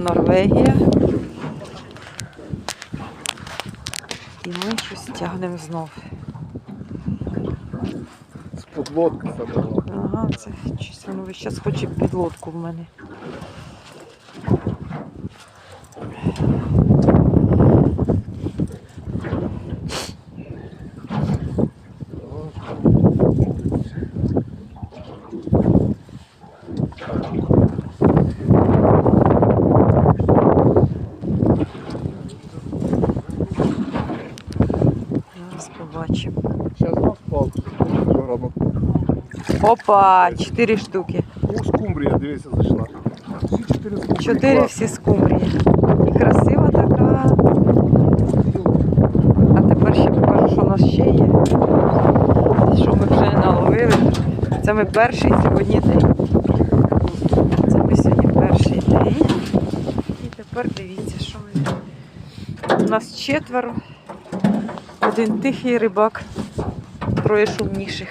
Норвегія. І ми щось тягнемо знов. З підлодки забрала. Ага, це щось воно весь час хоче підлодку в мене. Зараз побачимо. Зараз нас палку. Опа, чотири штуки. У скумбрія, дивися, зайшла. Всі чотири скумбрії. Чотири всі скумбрії. І красива така. А тепер ще покажу, що у нас ще є. Що ми вже наловили. Це ми перший сьогодні день. Це ми сьогодні перший день. І тепер дивіться, що ми. У нас четверо. Один тихий рибак, троє шумніших.